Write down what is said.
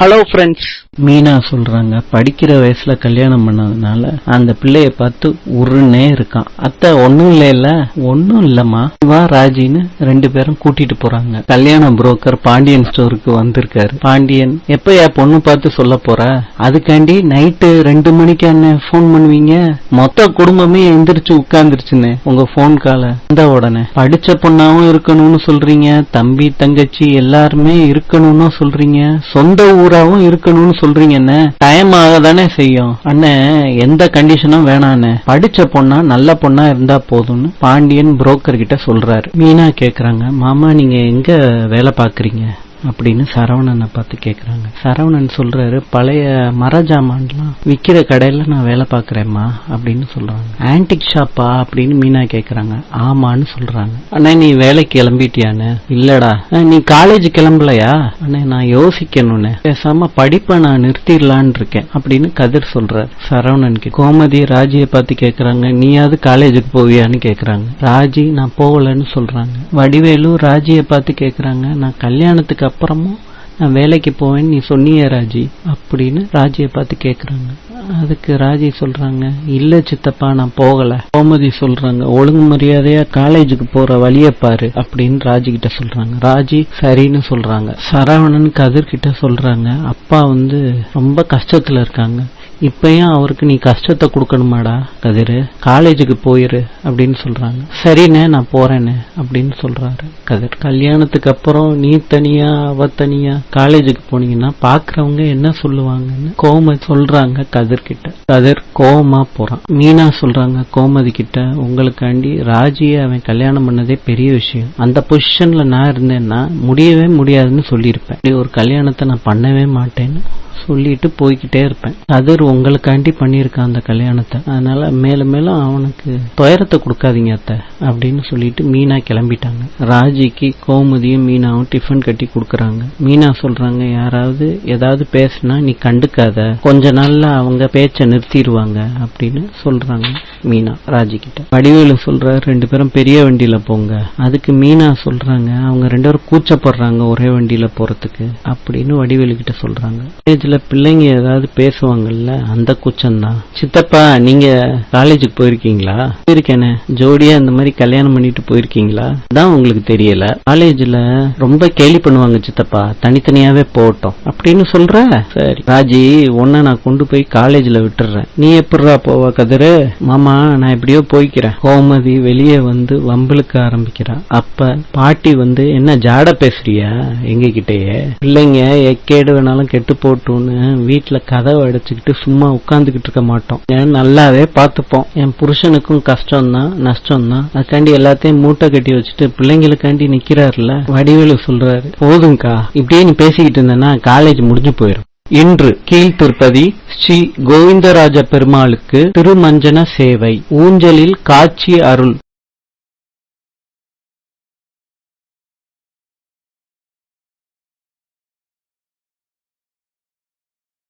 Hello friends. Meena சொல்றாங்க. படிக்கிற வயசுல கல்யாணம் பண்ணதுனால அந்த பிள்ளைய பார்த்து உருன்னே இருக்கான். அத்தை ஒண்ணும் இல்ல ஒன்னும் இல்லம்மா. வா ராஜின்னு ரெண்டு பேரும் கூட்டிட்டு போறாங்க. கல்யாண புரோக்கர் பாண்டியன் ஸ்டோருக்கு வந்திருக்காரு. பாண்டியன் எப்பயா பொண்ணு பார்த்து சொல்ல போற? அதுக்காண்டி நைட்டு ரெண்டு மணிக்கு அண்ணன் ஃபோன் பண்ணுவீங்க? மொத்த குடும்பமே எந்திரிச்சு உட்கார்ந்துருச்சுன்னு உங்க ஃபோன் கால இந்த உடனே படிச்ச பொண்ணாவும் இருக்கணும்னு சொல்றீங்க தம்பி தங்கச்சி எல்லாருமே இருக்கணும்னு சொல்றீங்க சொந்த ஊராவும் இருக்கணும்னு சொல்றீங்க என்ன டைம் ஆக தானே செய்யும். அண்ணன் எந்த கண்டிஷனும் வேணான்னு படிச்ச பொண்ணா நல்ல பொண்ணா இருந்தா போதும்னு பாண்டியன் புரோக்கர் கிட்ட சொல்றாரு. மீனா கேக்குறாங்க மாமா நீங்க எங்க வேலை பாக்குறீங்க? அப்படின்னு சரவணனை பார்த்து கேட்குறாங்க சரவணன் சொல்றாரு பழைய மர ஜாமான்லாம் விற்கிற கடையில் நான் வேலை பார்க்குறேம்மா அப்படின்னு சொல்றாங்க. ஆன்டிக் ஷாப்பா அப்படின்னு மீனா கேட்குறாங்க ஆமான்னு சொல்றாங்க. அண்ணா நீ வேலைக்கு கிளம்பிட்டியான்னு இல்லடா. நீ காலேஜ் கிளம்பலையா? அண்ணே நான் யோசிக்கணும்னு பேசாம படிப்பை நான் நிறுத்திடலான்னு இருக்கேன் அப்படின்னு கதிர் சொல்றாரு. சரவணனுக்கு கோமதி ராஜியை பார்த்து கேட்குறாங்க நீயாவது காலேஜுக்கு போவியான்னு கேட்குறாங்க ராஜி நான் போகலன்னு சொல்றாங்க. வடிவேலு ராஜியை பார்த்து கேட்குறாங்க நான் கல்யாணத்துக்கு அப்புறமும் நான் வேலைக்கு போவேன்னு நீ சொன்னியே ராஜி. அப்படின்னு ராஜியை பார்த்து கேட்குறாங்க அதுக்கு ராஜி சொல்றாங்க இல்ல சித்தப்பா நான் போகல. கோமதி சொல்றாங்க ஒழுங்கு மரியாதையா காலேஜுக்கு போற வழிய பாரு அப்படின்னு ராஜி கிட்ட சொல்றாங்க. ராஜி சரின்னு சொல்றாங்க. சரவணன் கதிர் கிட்ட சொல்றாங்க அப்பா வந்து ரொம்ப கஷ்டத்துல இருக்காங்க. இப்பயும் அவருக்கு நீ கஷ்டத்தை கொடுக்கணுமாடா கதிர். காலேஜுக்கு போயிரு அப்படின்னு சொல்றாங்க. சரிண்ணே நான் போகிறேண்ணே அப்படின்னு சொல்றாரு கதிர். கல்யாணத்துக்கு அப்புறம் நீ தனியா அவ தனியா காலேஜுக்கு போனீங்கன்னா பாக்குறவங்க என்ன சொல்லுவாங்கன்னு கோம சொல்றாங்க கதிர் கிட்ட கதிர் கோமா போறான். மீனா சொல்றாங்க கோமதி கிட்ட உங்களுக்காண்டி ராஜியை அவன் கல்யாணம் பண்ணதே பெரிய விஷயம். அந்த பொசிஷன்ல நான் இருந்தேன்னா முடியவே முடியாதுன்னு சொல்லியிருப்பேன். இப்படி ஒரு கல்யாணத்தை நான் பண்ணவே மாட்டேன்னு சொல்லிட்டு போய்கிட்டே இருப்பேன். அதர் உங்களுக்காண்டி பண்ணியிருக்கான் அந்த கல்யாணத்தை. அதனால மேலும் மேலும் அவனுக்கு துயரத்தை கொடுக்காதீங்க அத்தை அப்படின்னு சொல்லிட்டு மீனா கிளம்பிட்டாங்க. ராஜிக்கு கோமுதியும் மீனாவும் டிஃபன் கட்டி கொடுக்குறாங்க. மீனா சொல்றாங்க யாராவது ஏதாவது பேசுனா நீ கண்டுக்காத. கொஞ்ச நாள்ல அவங்க பேச்ச நிறுத்திடுவாங்க அப்படின்னு சொல்றாங்க மீனா ராஜி கிட்ட வடிவேலு சொல்றாரு ரெண்டு பேரும் பெரிய வண்டியில போங்க. அதுக்கு மீனா சொல்றாங்க அவங்க ரெண்டு பேரும் கூச்சப்படுறாங்க ஒரே வண்டியில போறதுக்கு அப்படின்னு வடிவேலு கிட்ட சொல்றாங்க. சில பிள்ளைங்க ஏதாவது பேசுவாங்கல்ல அந்த கூச்சம் தான் சித்தப்பா நீங்க காலேஜுக்கு போயிருக்கீங்களா? போயிருக்கேனே. ஜோடியா இந்த மாதிரி கல்யாணம் பண்ணிட்டு போயிருக்கீங்களா? அதான் உங்களுக்கு தெரியல. காலேஜ்ல ரொம்ப கேலி பண்ணுவாங்க சித்தப்பா. தனித்தனியாவே போகட்டும் அப்படின்னு சொல்ற? சரி. ராஜி உன்ன நான் கொண்டு போய் காலேஜ்ல விட்டுறேன். நீ எப்படிரா போவ கதிரு? மாமா நான் எப்படியோ போய்க்கிறேன். கோமதி வெளியே வந்து வம்பலுக்க ஆரம்பிக்கிறா. அப்ப பாட்டி வந்து என்ன ஜாட பேசுறியா? எங்க கிட்டேயே பிள்ளைங்க எக்கேடு வேணாலும் கெட்டு ஒன்று வீட்டுல கதவை அடைச்சிக்கிட்டு சும்மா உட்காந்துக்கிட்டு இருக்க மாட்டோம். ஏன்? நல்லாவே பார்த்துப்போம். என் புருஷனுக்கும் கஷ்டம் தான் நஷ்டம் தான் அதுக்காண்டி எல்லாத்தையும் மூட்டை கட்டி வச்சுட்டு பிள்ளைங்களுக்காண்டி நிக்கிறாருல வடிவேலு சொல்றாரு போதும்க்கா இப்படியே நீ பேசிக்கிட்டு இருந்தேன்னா காலேஜ் முடிஞ்சு போயிடும் இன்று கீழ்த்திருப்பதி ஸ்ரீ கோவிந்தராஜ பெருமாளுக்கு திருமஞ்சன சேவை ஊஞ்சலில் காட்சி அருள்.